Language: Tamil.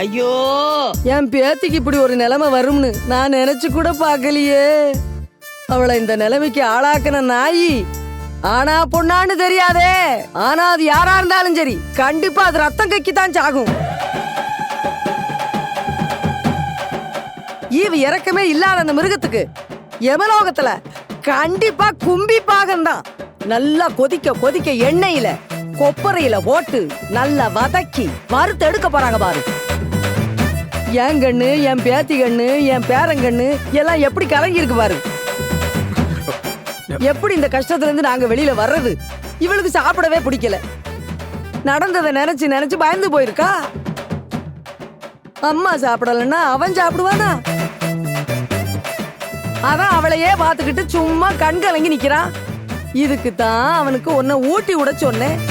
ஐயோ. என் பேத்திக்கு இப்படி ஒரு நிலைமை வரும்னு நான் நினைச்சு கூட பார்க்கலையே. அவளை இந்த நிலைமைக்கு ஆளாக்குன நாயி ஆனா பொண்ணான்னு தெரியாதே. ஆனா அது யாரா இருந்தாலும் சரி கண்டிப்பா அது ரத்தம் கக்கி தான் சாகும். ஈவு இறக்கமே இல்லாத அந்த மிருகத்துக்கு எமலோகத்துல கண்டிப்பா கும்பி பாகம்தான் நல்லா கொதிக்க கொதிக்க எண்ணெயில கொப்பரையில போட்டு நல்லா வதக்கி வறுத்து எடுக்க போறாங்க பாரு. என் கண்ணு என் பேத்தி கண்ணு என் பேரங்கண்ணு எல்லாம் எப்படி கலங்கி இருக்கு பாரு. எப்படி இந்த கஷ்டத்துல இருந்து நாங்க வெளியில வர்றது? இவளுக்கு சாப்பிடவே பிடிக்கல. நடந்ததை நினைச்சு நினைச்சு பயந்து போயிருக்கா? அம்மா சாப்பிடலன்னா அவன் சாப்பிடுவானா? அதான் அவளையே பார்த்துக்கிட்டு சும்மா கண் கலங்கி நிக்கிறான். இதுக்கு தான் அவனுக்கு உன்னை ஊட்டி விட சொன்னேன்.